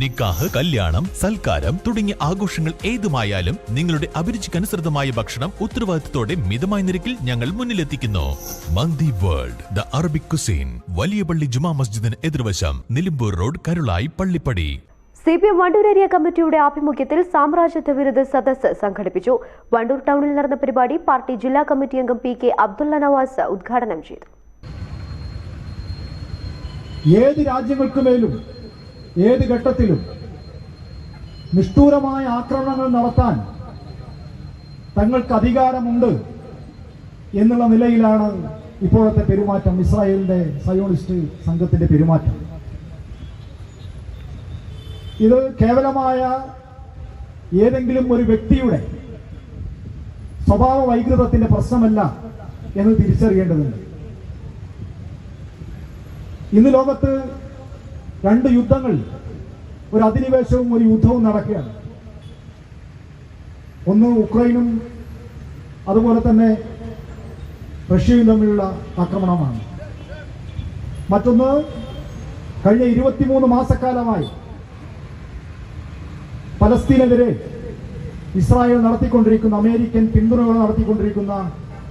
നിക്കാഹ് കല്യാണം സൽക്കാരം തുടങ്ങിയ ആഘോഷങ്ങൾ ഏതുമായാലും നിങ്ങളുടെ അഭിരുചിക്കനുസൃതമായ ഭക്ഷണം ഉത്തരവാദിത്തത്തോടെ മിതമായ നിരക്കിൽ ഞങ്ങൾ മുന്നിലെത്തിക്കുന്നു. Mandi world the Arabic cuisine വലിയ പള്ളി ജുമാ മസ്ജിദിന് എതിർവശം Nilambur road Karulayi Pallippadi. C P M Wandoor area കമ്മിറ്റിയുടെ ആഭിമുഖ്യത്തിൽ സാമ്രാജ്യത്വ വിരുദ്ധ സദസ് സംഘടിപ്പിച്ചു. വണ്ടൂർ ടൗണിൽ നടന്ന പരിപാടി പാർട്ടി ജില്ലാ കമ്മിറ്റി അംഗം പി കെ അബ്ദുള്ള നവാസ് ഉദ്ഘാടനം ചെയ്തു. ഏത് രാജ്യങ്ങൾക്കുമേലും ഏത് ഘട്ടത്തിലും നിഷ്ഠൂരമായ ആക്രമണങ്ങൾ നടത്താൻ തങ്ങൾക്ക് അധികാരമുണ്ട് എന്നുള്ള നിലയിലാണ് ഇപ്പോഴത്തെ പെരുമാറ്റം ഇസ്രായേലിന്റെ സയോണിസ്റ്റ് സംഘത്തിന്റെ പെരുമാറ്റം. ഇത് കേവലമായ ഏതെങ്കിലും ഒരു വ്യക്തിയുടെ സ്വഭാവ വൈകൃതത്തിന്റെ പ്രശ്നമല്ല എന്ന് തിരിച്ചറിയേണ്ടതുണ്ട്. ഇന്ന് ലോകത്ത് രണ്ട് യുദ്ധങ്ങൾ ഒരു അധിനിവേശവും ഒരു യുദ്ധവും നടക്കുകയാണ്. ഒന്ന് ഉക്രൈനും അതുപോലെ തന്നെ റഷ്യയും തമ്മിലുള്ള ആക്രമണമാണ്. മറ്റൊന്ന് കഴിഞ്ഞ ഇരുപത്തിമൂന്ന് മാസക്കാലമായി പലസ്തീനെതിരെ ഇസ്രായേൽ നടത്തിക്കൊണ്ടിരിക്കുന്ന അമേരിക്കൻ പിന്തുണകൾ നടത്തിക്കൊണ്ടിരിക്കുന്ന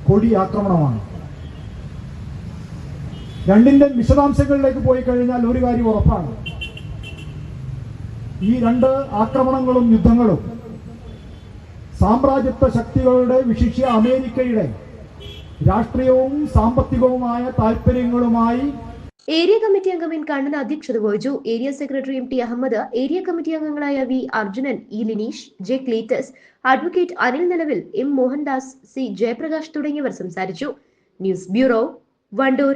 കൊടി ആക്രമണമാണ്. രണ്ടിന്റെ വിശദാംശങ്ങളിലേക്ക് പോയി കഴിഞ്ഞാൽ ഒരു കാര്യം ഉറപ്പാണ്. ഈ രണ്ട് ആക്രമണങ്ങളും യുദ്ധങ്ങളും സാമ്രാജ്യത്വ ശക്തികളുടെ വിശിഷ്യ അമേരിക്കയുടെ രാഷ്ട്രീയവും സാമ്പത്തികവുമായ താല്പര്യങ്ങളുമായി ഏരിയ കമ്മിറ്റി അംഗം എൻ കണ്ണൻ അധ്യക്ഷത വഹിച്ചു. Area secretary M T Ahammed area committee അംഗങ്ങളായ V Arjunan E Lineesh J Cletus advocate Anil നിലവിൽ എം മോഹൻദാസ് സി ജയപ്രകാശ് തുടങ്ങിയവർ സംസാരിച്ചു. News bureau Wandoor.